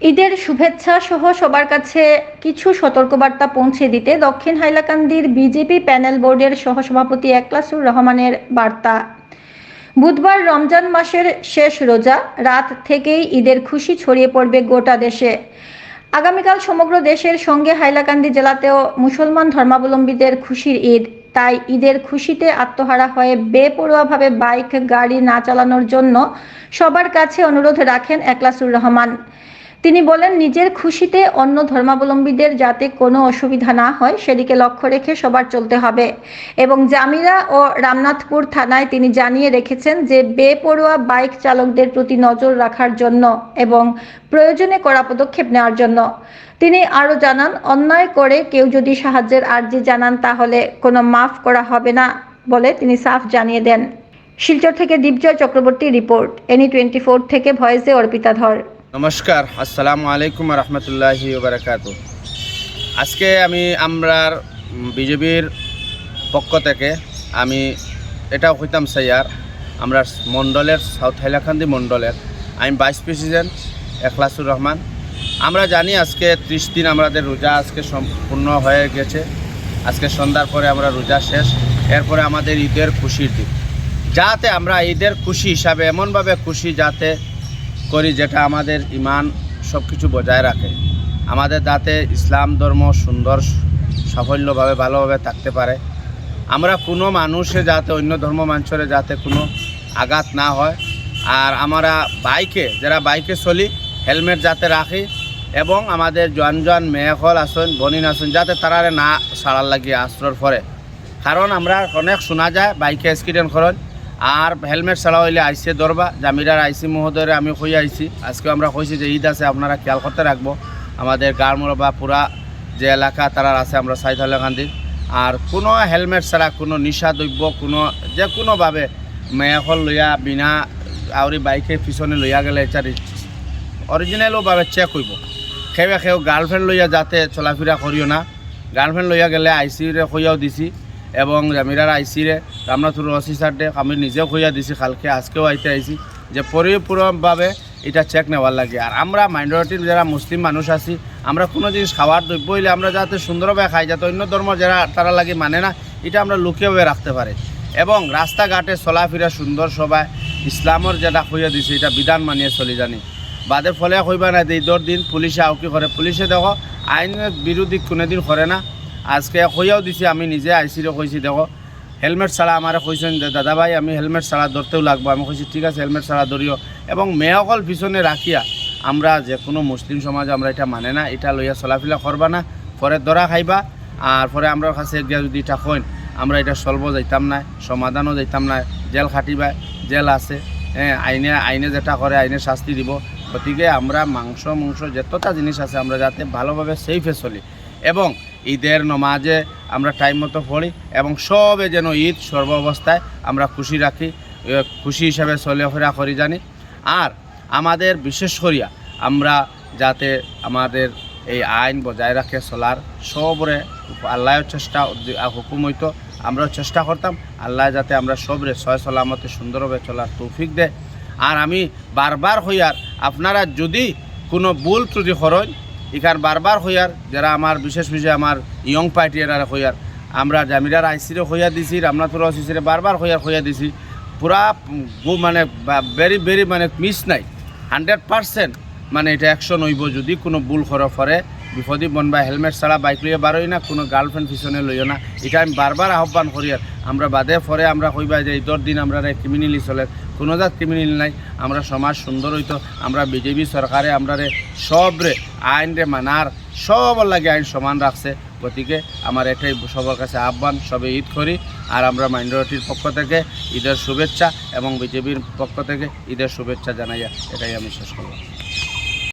ঈদের শুভেচ্ছা সহ সবার কাছে কিছু সতর্কবার্তা পৌঁছে দিতে দক্ষিণ হাইলাকান্দির বিজেপি প্যানেল বোর্ডের সহসভাপতি একলাসুর রহমানের বার্তা। বুধবার রমজান মাসের শেষ রোজা, রাত থেকেই ঈদের খুশি ছড়িয়ে পড়বে গোটা দেশে। আগামীকাল সমগ্র দেশের সঙ্গে হাইলাকান্দি জেলাতেও মুসলমান ধর্মাবলম্বীদের খুশির ঈদ। তাই ঈদের খুশিতে আত্মহারা হয়ে বেপরোয়াভাবে বাইক, গাড়ি না চালানোর জন্য সবার কাছে অনুরোধ রাখেন একলাসুর রহমান। তিনি বলেন, নিজের খুশিতে অন্য ধর্মাবলম্বীদের যাতে কোনো অসুবিধা না হয়, সেদিকে লক্ষ্য রেখে সবার চলতে হবে। এবং জামিরা ও রামনাথপুর থানায় তিনি জানিয়ে রেখেছেন যে, বেপরোয়া বাইক চালকদের প্রতি নজর রাখার জন্য এবং প্রয়োজনে কড়া পদক্ষেপ নেওয়ার জন্য। তিনি আরও জানান, অন্যায় করে কেউ যদি সাহায্যের আর্জি জানান, তাহলে কোনো মাফ করা হবে না, বলে তিনি সাফ জানিয়ে দেন। শিলচর থেকে Dipjoy Chakraborty report, any twenty four থেকে ভয়েসে অর্পিতা ধর। নমস্কার, আসসালামু আলাইকুম রহমতুল্লাহি বারাকাত আজকে আমি আমরার বিজেপির পক্ষ থেকে আমি এটাও হইতাম সাইয়ার আমরা মণ্ডলের, সাউথ হাইলাকান্দি মণ্ডলের, আমি ভাইস প্রেসিডেন্ট এখলাসুর রহমান। আমরা জানি আজকে ত্রিশ দিন আমাদের রোজা আজকে সম্পূর্ণ হয়ে গেছে। আজকে সন্ধ্যার পরে আমরা রোজা শেষ, এরপরে আমাদের ঈদের খুশির দিন। যাতে আমরা ঈদের খুশি হিসাবে, এমনভাবে খুশি যাতে করি যেটা আমাদের ইমান সব কিছু বজায় রাখে। আমাদের যাতে ইসলাম ধর্ম সুন্দর, সাফল্যভাবে, ভালোভাবে থাকতে পারে। আমরা কোনো মানুষে যাতে, অন্য ধর্ম মানুষের যাতে কোনো আঘাত না হয়। আর আমরা বাইকে, যারা বাইকে চলি, হেলমেট যাতে রাখি এবং আমাদের জোয়ান জোয়ান মেয়েকল আসন, বনিন আসন, যাতে তারা না সারার লাগিয়ে আশ্রয় পরে কারণ আমরা অনেক শোনা যায়, বাইকে অ্যাক্সিডেন্ট করেন আর হেলমেট ছাড়া হইলে আইসে দরবা জামিরার আইসি মহোদয়ের আমি কই আইছি? আজকে আমরা কইছি যে ঈদ আছে, আপনারা খেয়াল করতে রাখব। আমাদের গাড়মোড় বা পুরা যে এলাকা তারা আছে আমরা সাইদ হাইলাকান্দির আর কোনো হেলমেট ছাড়া, কোনো নিশা দ্রব্য, কোনো যে কোনোভাবে মেয়কল লইয়া, বিনা আউরি বাইকে পিছনে লইয়া গেলে এটা অরিজিনালভাবে চেক হইব। সেৱে সেও গার্লফ্রেন্ড লইয়া যাতে চলাফিরা করিও না। গার্লফ্রেন্ড লইয়া গেলে আইসিরে কইয়াও দিছি। এবং জামিরার আইসিরে রামনাথুর অফিসারডে আমি নিজেও কইয়া দিছি, কালকে আজকেও আইতে আইছি, যে পরিপূর্ণভাবে এটা চেক নেওয়ার লাগে। আর আমরা মাইনরিটির যারা মুসলিম মানুষ আছি, আমরা কোনো জিনিস খাওয়ার দ্রব্য হইলে আমরা যাতে সুন্দরভাবে খাই, যাতে অন্য ধর্ম যারা তারা লাগে মানে না, এটা আমরা লুকিয়েভাবে রাখতে পারি। এবং রাস্তাঘাটে চলাফেরা সুন্দর সবাই, ইসলামর যেটা কইয়া দিছে, এটা বিধান মানিয়ে চলি জানি। বাদে ফলে কইবা না যে ঈদর দিন পুলিশে আউকি করে। পুলিশে দেখো, আইনের বিরোধী কোনোদিন করে না। আজকে কইয়াও দিছি, আমি নিজে আইসিরে কইছি দেখো। হেলমেট ছাড়া আমার কইছেন দাদা ভাই আমি হেলমেট ছাড়া ধরতেও লাগবো। আমি কইছি ঠিক আছে, হেলমেট ছাড়া ধরিও এবং মেয়কল পিছনে রাখিয়া আমরা যে কোনো মুসলিম সমাজ আমরা এটা মানে না, এটা লইয়া চলাফিলা করবা না, পরে ধরা খাইবা, আর পরে আমরা কাছে গিয়া যদি এটা কইন, আমরা এটা সলভ যাইতাম না, সমাধানও যাইতাম না, জেল খাটিবা, জেল আছে হ্যাঁ আইনে আইনে যেটা করে, আইনে শাস্তি দিব। গতিকে আমরা মাংস মাংস, যতটা জিনিস আছে, আমরা যাতে ভালোভাবে সেফে চলি। এবং ঈদের নমাজে আমরা টাইম মতো পড়ি এবং সবে যেন ঈদ সর্ব অবস্থায় আমরা খুশি রাখি খুশি হিসাবে চলাফেরা করি জানি। আর আমাদের বিশেষ করিয়া আমরা যাতে আমাদের এই আইন বজায় রাখে চলার সবরে আল্লাহর চেষ্টা হুকুম হইতো, আমরাও চেষ্টা করতাম। আল্লাহ যাতে আমরা সবরে ছয় সলামতে সুন্দরভাবে চলার তৌফিক দেয়। আর আমি বারবার হইয়ার, আপনারা যদি কোনো ভুল ত্রুটি করেন এখান বারবার হইয়ার, যারা আমার বিশেষ বিশেষ আমার ইয়ং পার্টি এরা হইয়ার, আমরা জামিরার আইসিরে হইয়া দিছি রামনাথুর অসিসিরে বারবার হইয়ার হইয়া দিছি, পুরা মানে ভেরি ভেরি মানে মিস নাই। হান্ড্রেড পারসেন্ট মানে এটা অ্যাকশন হইব যদি কোনো ভুল করে ফরে বিপদী বন বা হেলমেট ছাড়া বাইক লইয়া বারোই না, কোনো গার্লফ্রেন্ড পিছনে লইও না। এটা আমি বারবার আহ্বান করি আর, আমরা বাদে পরে আমরা কইবা যে ঈদর দিন আমরা ক্রিমিনালি চলে। কোনো জাত ক্রিমিনাল নাই। আমরা সমাজ সুন্দর হইতো, আমরা বিজেপি সরকারে, আমরা রে সব রে আইন রে মানার, সব লাগে আইন সমান রাখছে। গতিকে আমার এটাই সবার কাছে আহ্বান, সবে ঈদ করি। আর আমরা মাইনরিটির পক্ষ থেকে ঈদের শুভেচ্ছা এবং বিজেপির পক্ষ থেকে ঈদের শুভেচ্ছা জানাইয়া এটাই আমি শেষ করলাম